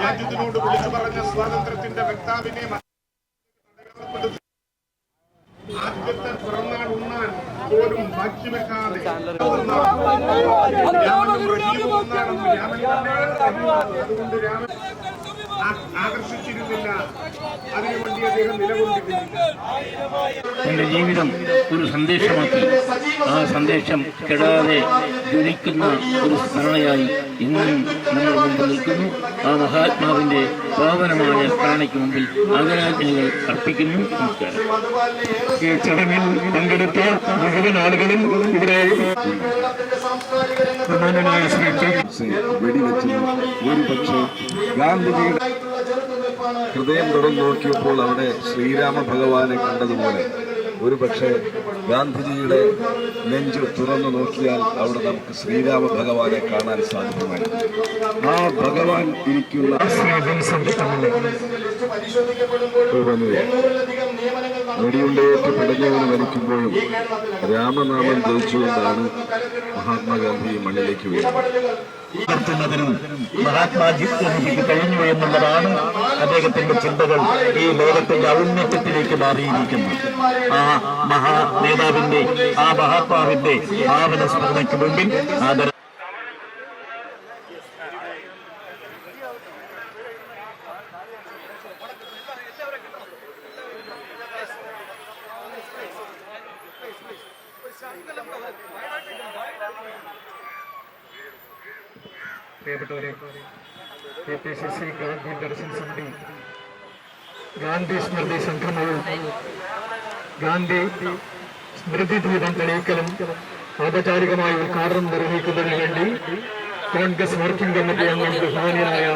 രാജ്യത്തിനോട് വിളിച്ചു പറഞ്ഞ സ്വാതന്ത്ര്യത്തിന്റെ വക്താവിനെ ആദ്യത്തെ പിറന്നാൾ ഉണ്ണാൻ പോലും ബാക്കിവെക്കാതെ വെക്കാതെ അതുകൊണ്ട് രാമൻ ആകർഷിച്ചിരുന്നില്ല അതിനുവേണ്ടി അദ്ദേഹം നിലകൊണ്ടിരുന്നില്ല തന്റെ ജീവിതം ഒരു സന്ദേശമാക്കി. ആ സന്ദേശം കെടാതെ ജ്വലിക്കുന്ന ഒരു സ്മരണയായി ഇന്നും നമ്മൾ മുമ്പ് നിൽക്കുന്നു. ആ മഹാത്മാവിന്റെ പാവനമായ സ്മരണയ്ക്ക് മുമ്പിൽ ആദരാഞ്ജലികൾ അർപ്പിക്കുന്നു. നമസ്കാരം. ഈ ചടങ്ങിൽ പങ്കെടുത്ത മുഴുവൻ ആളുകളും ഇവിടെ പ്രധാനമായ ശ്രീ ടി. വെടിവെച്ചത് ഒരു പക്ഷേ ഗാന്ധിജിയുടെ ഹൃദയം തുറന്നു നോക്കിയപ്പോൾ അവിടെ ശ്രീരാമ ഭഗവാനെ കണ്ടതുപോലെ ഒരു പക്ഷേ ഗാന്ധിജിയുടെ നെഞ്ച് തുറന്നു നോക്കിയാൽ അവിടെ നമുക്ക് ശ്രീരാമ ഭഗവാനെ കാണാൻ സാധിക്കുമായിരുന്നു ആ ഭഗവാൻ ഇരിക്കുന്ന ശ്രീ വിൻസെന്റ് വെടിയുണ്ടേറ്റ് പിടഞ്ഞവന് മരിക്കുമ്പോഴും രാമനാമം ജയിച്ചുകൊണ്ടാണ് മഹാത്മാഗാന്ധി മണ്ണിലേക്ക് വീഴുന്നതിനും മഹാത്മാജി മഹാത്മാജിക്ക് കഴിഞ്ഞു എന്നുള്ളതാണ് അദ്ദേഹത്തിന്റെ ചിന്തകൾ ഈ ലോകത്തിന്റെ ഔന്നത്യത്തിലേക്ക് മാറിയിരിക്കുന്നു ആ മഹാ നേതാവിന്റെ ആ മഹാത്മാവിന്റെ ഭാവന സ്മരണയ്ക്ക് മുമ്പിൽ ആദര പ്രിയപ്പെട്ടവരെ K P C C Gandhi Darshan Samiti Gandhi സ്മൃതി സംഗമവും ഗാന്ധി സ്മൃതി ദീപം തെളിയിക്കലും ഔപചാരികമായി ഉദ്ഘാടനം നിർവഹിക്കുന്നതിന് വേണ്ടി കോൺഗ്രസ് വർക്കിംഗ് കമ്മിറ്റി അംഗം ബഹുമാനിയായ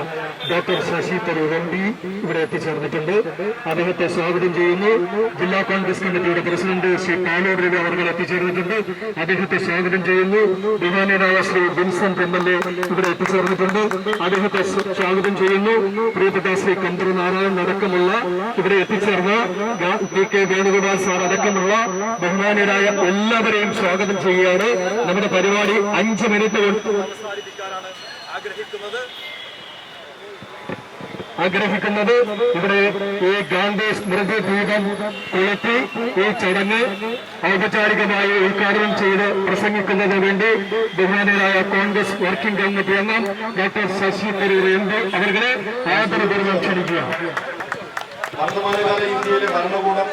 doctor Shashi Tharoor M P ഇവിടെ എത്തിച്ചേർന്നിട്ടുണ്ട്. അദ്ദേഹത്തെ സ്വാഗതം ചെയ്യുന്നു. ജില്ലാ കോൺഗ്രസ് കമ്മിറ്റിയുടെ പ്രസിഡന്റ് ശ്രീ പാലൂർ രവി അവർ എത്തിച്ചേർന്നിട്ടുണ്ട്. അദ്ദേഹത്തെ സ്വാഗതം ചെയ്യുന്നു. ബഹുമാനിയനായ Shri Binson M L A ഇവിടെ എത്തിച്ചേർന്നിട്ടുണ്ട്. അദ്ദേഹത്തെ സ്വാഗതം ചെയ്യുന്നു. പ്രിയപ്പെട്ട ശ്രീ കന്തർ നാരായണൻ അടക്കമുള്ള ഇവിടെ എത്തിച്ചേർന്ന പി കെ വേണുഗോപാൽ സാർ അടക്കമുള്ള ബഹുമാനിയരായ എല്ലാവരെയും സ്വാഗതം ചെയ്യുകയാണ്. നമ്മുടെ പരിപാടി അഞ്ച് മിനിറ്റ് കൊണ്ട് ആഗ്രഹിക്കുന്നത്. ഇവിടെ ഈ ഗാന്ധി സ്മൃതി ദീപം കൊളുത്തി ഈ ചടങ്ങ് ഔപചാരികമായി ഉദ്ഘാടനം ചെയ്ത് പ്രസംഗിക്കുന്നതിന് വേണ്ടി ബഹുമാനരായ കോൺഗ്രസ് വർക്കിംഗ് കമ്മിറ്റി അംഗം doctor Shashi Tharoor M P അവരുടെ ആദരപൂർവം ക്ഷണിക്കുക വർത്തമാനകാല ഇന്ത്യയിലെ ഭരണകൂടം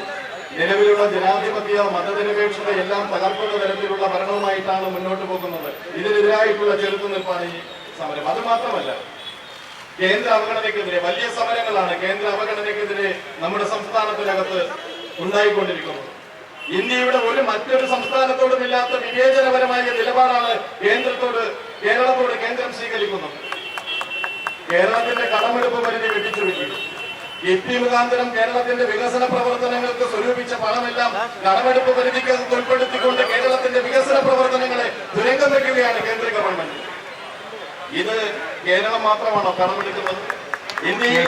നിലവിലുള്ള ജനാധിപത്യ മതനിരപേക്ഷതയെല്ലാം തകർക്കുന്ന തരത്തിലുള്ള ഭരണവുമായിട്ടാണ് മുന്നോട്ട് പോകുന്നത്. ഇതിനെതിരായിട്ടുള്ള ചെറുത്തുനിൽപ്പാണ് ഈ സമരം. അത് മാത്രമല്ല കേന്ദ്ര അവഗണനയ്ക്കെതിരെ വലിയ സമരങ്ങളാണ് കേന്ദ്ര അവഗണനയ്ക്കെതിരെ നമ്മുടെ സംസ്ഥാനത്തിനകത്ത് ഉണ്ടായിക്കൊണ്ടിരിക്കുന്നത്. ഇന്ത്യയുടെ ഒരു മറ്റൊരു സംസ്ഥാനത്തോടും ഇല്ലാത്ത വിവേചനപരമായ നിലപാടാണ് കേന്ദ്രത്തോട് കേരളത്തോട് കേന്ദ്രം സ്വീകരിക്കുന്നത്. കേരളത്തിന്റെ കടമെടുപ്പ് പരിധി വെട്ടിച്ചുരുക്കി. കിഫ്ബി മുഖാന്തരം കേരളത്തിന്റെ വികസന പ്രവർത്തനങ്ങൾക്ക് സ്വരൂപിച്ച പണമെല്ലാം നടപടിപ്പ് പരിധിക്ക് ഉൾപ്പെടുത്തിക്കൊണ്ട് കേരളത്തിന്റെ വികസന പ്രവർത്തനങ്ങളെ തുരങ്കം വെക്കുകയാണ് കേന്ദ്ര ഗവൺമെന്റ്. ഇത് കേരളം മാത്രമാണോ കടമെടുക്കുന്നത്? ഇന്ത്യയിൽ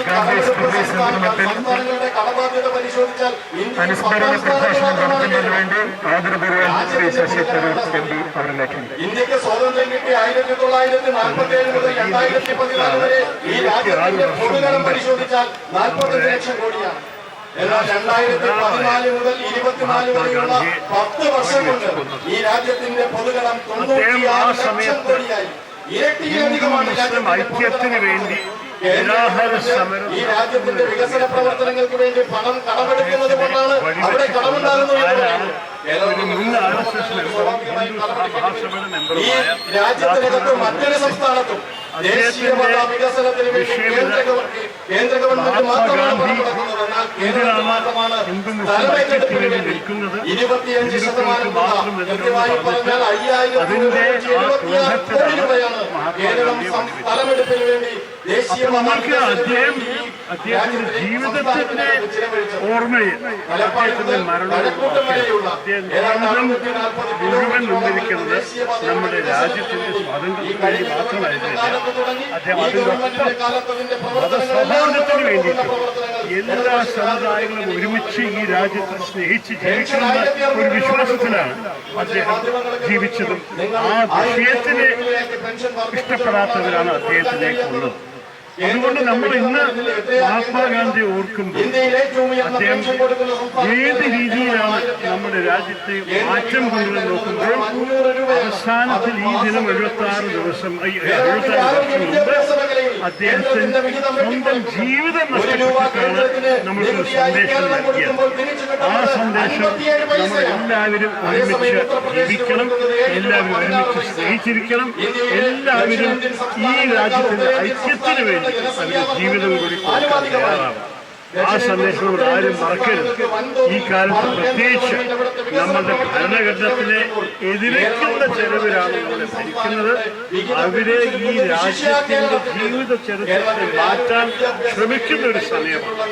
സംസ്ഥാനങ്ങൾ- കടബാധ്യത പരിശോധിച്ചാൽ ഇന്ത്യയ്ക്ക് സ്വാതന്ത്ര്യം കിട്ടി ആയിരത്തി തൊള്ളായിരത്തി നാൽപ്പത്തി ഏഴ് മുതൽ രണ്ടായിരത്തി പതിനാല് വരെ ഈ രാജ്യത്തിന്റെ പൊതുകരം പരിശോധിച്ചാൽ നാൽപ്പത്തഞ്ച് ലക്ഷം കോടിയാണ് എന്നാൽ രണ്ടായിരത്തി പതിനാല് മുതൽ ഇരുപത്തിനാല് വരെയുള്ള പത്ത് വർഷം കൊണ്ട് ഈ രാജ്യത്തിന്റെ പൊതുകടം തൊണ്ണൂറ്റിയാറ് ലക്ഷം കോടിയായി ഇരട്ടിയിലധികമാണ് ഐക്യത്തിന് വേണ്ടി ഈ രാജ്യത്തിന്റെ വികസന പ്രവർത്തനങ്ങൾക്ക് വേണ്ടി പണം കടമെടുക്കുന്നത് കൊണ്ടാണ് അവിടെ കടമുണ്ടാകുന്നത് ഈ രാജ്യത്തിനകത്തും മറ്റൊരു സംസ്ഥാനത്തും ദേശീയപാത വികസനത്തിന് വേണ്ടി കേന്ദ്ര ഗവൺമെന്റ് കേന്ദ്ര ഗവൺമെന്റ് മാത്രമാണ് പണം കൊടുക്കുന്നത് എന്നാൽ കേരളത്തിൽ മാത്രമാണ് സ്ഥലമേറ്റെടുപ്പിന് വേണ്ടി ഇരുപത്തിയഞ്ച് ശതമാനം തുക. കൃത്യമായി പറഞ്ഞാൽ അയ്യായിരത്തി ഒരുന്നൂറ്റി എഴുപത്തിയാറ് കോടി രൂപയാണ് കേരളം തലമെടുപ്പിന് സ്ഥലമെടുപ്പിന് വേണ്ടി ദേശീയപാത അദ്ദേഹം ഈ അദ്ദേഹത്തിന്റെ ജീവിതത്തിന്റെ ഓർമ്മയിൽ അദ്ദേഹത്തിന്റെ മരണവും അദ്ദേഹം ജീവിതം മുഴുവൻ കിലോമീറ്റർ നമ്മുടെ രാജ്യത്തിന്റെ സ്വാതന്ത്ര്യത്തിന് വേണ്ടി മാത്രമായിരുന്നില്ല അദ്ദേഹം പ്രവർത്തനങ്ങളെല്ലാം മതസൗഹാർദ്ദത്തിന് വേണ്ടിയിട്ട് എല്ലാ സമുദായങ്ങളും ഒരുമിച്ച് ഈ രാജ്യത്തെ സ്നേഹിച്ച് ജീവിക്കുന്ന ഒരു വിശ്വാസത്തിലാണ് അദ്ദേഹം ജീവിച്ചതും ആ വിഷയത്തിനെ ഇഷ്ടപ്പെടാത്തവരാണ് അദ്ദേഹത്തിലേക്ക് ഉള്ളത് അതുകൊണ്ട് നമ്മൾ ഇന്ന് മഹാത്മാഗാന്ധി ഓർക്കുമ്പോൾ അദ്ദേഹം ഏത് രീതിയിലാണ് നമ്മുടെ രാജ്യത്തെ മാറ്റം കൊണ്ടുവന്ന് നോക്കുമ്പോൾ അവസാനത്തിൽ ഈ ദിനം എഴുപത്തി ആറ് ദിവസം എഴുപത്തി ആറ് വർഷം മുമ്പ് അദ്ദേഹത്തിന്റെ സ്വന്തം ജീവിതം നഷ്ടപ്പെട്ടിട്ടാണ് നമ്മൾക്ക് സന്ദേശം നൽകിയത്. ആ സന്ദേശം നമ്മൾ എല്ലാവരും ഒരുമിച്ച് ജീവിക്കണം എല്ലാവരും ഒരുമിച്ച് സ്നേഹിച്ചിരിക്കണം എല്ലാവരും ഈ രാജ്യത്തിന്റെ ഐക്യത്തിന് വേണ്ടി അവരുടെ ജീവിതം കൂടി തയ്യാറാവണം. ആ സന്ദേശം നമ്മൾ ആരും മറക്കരുത്. ഈ കാലത്ത് പ്രത്യേകിച്ച് നമ്മളുടെ ഭരണഘടനത്തിനെ എതിരേക്കുന്ന ചെലവിലാണ് നമ്മളെ ഭരിക്കുന്നത്. അവരെ ഈ രാജ്യത്തിന്റെ ജീവിത ചരിത്രത്തെ മാറ്റാൻ ശ്രമിക്കുന്ന ഒരു സമയമാണ്.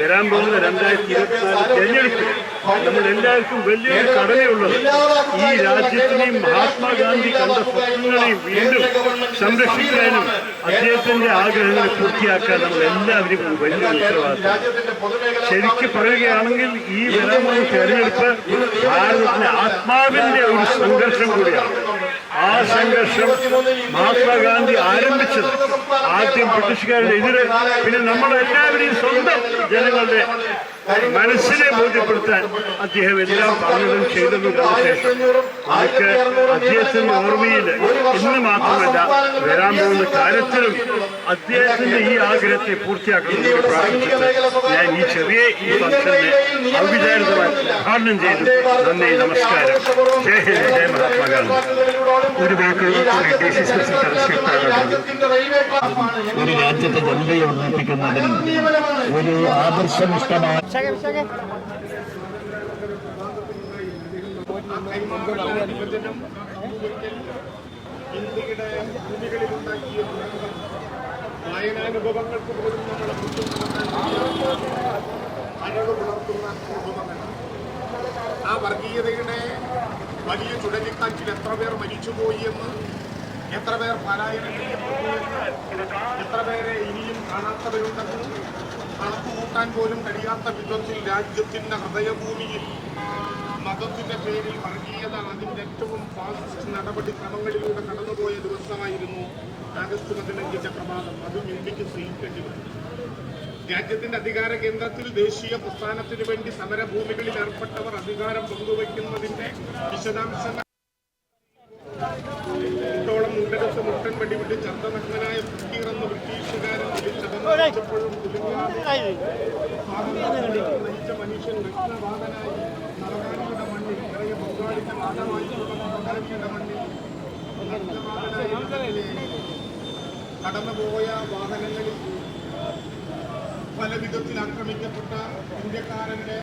വരാൻ പോകുന്ന രണ്ടായിരത്തി ഇരുപത്തിനാല് തെരഞ്ഞെടുപ്പിൽ നമ്മൾ എല്ലാവർക്കും വലിയൊരു കടമയുള്ളത് ഈ രാജ്യത്തിനെയും മഹാത്മാഗാന്ധി കണ്ട സ്വപ്നങ്ങളെയും വീണ്ടും സംരക്ഷിക്കാനും അദ്ദേഹത്തിന്റെ ആഗ്രഹങ്ങൾ പൂർത്തിയാക്കാൻ നമ്മൾ എല്ലാവരും വലിയ ഉത്തരവാദിത്തം. ശരിക്കും പറയുകയാണെങ്കിൽ ഈ വരാൻ പോകുന്ന തെരഞ്ഞെടുപ്പ് ഭാരതത്തിന്റെ ആത്മാവിന്റെ ഒരു സംഘർഷം കൂടിയാണ്. ആ സംഘർഷം മഹാത്മാഗാന്ധി ആരംഭിച്ചത് ആദ്യം ബ്രിട്ടീഷുകാരുടെ എതിരെ പിന്നെ നമ്മളെല്ലാവരെയും സ്വന്തം ജനങ്ങളുടെ മനസ്സിനെ ബോധ്യപ്പെടുത്താൻ അദ്ദേഹം എല്ലാം പറഞ്ഞതും ചെയ്തതും ശേഷം അവർക്ക് അദ്ദേഹത്തിന്റെ ഓർമ്മയിൽ ഇന്ന് മാത്രമല്ല വരാൻ പോകുന്ന കാലത്തിലും അദ്ദേഹത്തിന്റെ ഈ ആഗ്രഹത്തെ പൂർത്തിയാക്കണമെന്ന് പ്രാർത്ഥിച്ചിട്ട് ഞാൻ ഈ ചെറിയ ഈ ഫംഗ്ഷനെ ഔപചാരികമായി ഉദ്ഘാടനം ചെയ്തു. നന്ദി നമസ്കാരം. ജയ ഹിന്ദ് ജയ മഹാത്മാഗാന്ധി. ഒരു ഒരു രാജ്യത്തെ ജനതയെ ഒന്നിപ്പിക്കുന്നതിന് ഒരു ആദർശനിഷ്ഠമായ പുലർത്തുന്ന അനുഭവങ്ങൾ ആ വർഗീയതയുടെ വലിയ ചുഴലിക്കാറ്റിൽ എത്ര പേർ മരിച്ചുപോയി എന്ന് എത്ര പേർ പാരായണം എത്ര പേരെ ഇനിയും കാണാത്തവരുണ്ടെന്ന് കണക്കുകൂട്ടാൻ പോലും കഴിയാത്ത വിധത്തിൽ രാജ്യത്തിന്റെ ഹൃദയഭൂമിയിൽ മതത്തിന്റെ പേരിൽ വർഗീയത അതിന്റെ ഏറ്റവും ഫാസിസ്റ്റ് നടപടിക്രമങ്ങളിലൂടെ കടന്നുപോയ ദിവസമായിരുന്നു ആഗസ്റ്റ് പതിനഞ്ച് ചക്രവാദം അതും ഇന്ത്യയ്ക്ക് സ്വീകരിക്കേണ്ടി രാജ്യത്തിന്റെ അധികാര കേന്ദ്രത്തിൽ ദേശീയ പ്രസ്ഥാനത്തിനു വേണ്ടി സമരഭൂമികളിൽ ഏർപ്പെട്ടവർ അധികാരം പങ്കുവയ്ക്കുന്നതിന്റെ വിശദാംശങ്ങൾ മുട്ടൻ വെടിവിട്ട് ചന്തനഗ്നായ ഫക്കീർ എന്ന് ബ്രിട്ടീഷുകാരൻ വിളിച്ചതെന്നപ്പോഴും നയിച്ച മനുഷ്യൻ മണ്ണിൽ മണ്ണിൽ കടന്നുപോയ വാഹനങ്ങളിൽ പല വിധത്തിൽ ആക്രമിക്കപ്പെട്ട ഇന്ത്യക്കാരന്റെ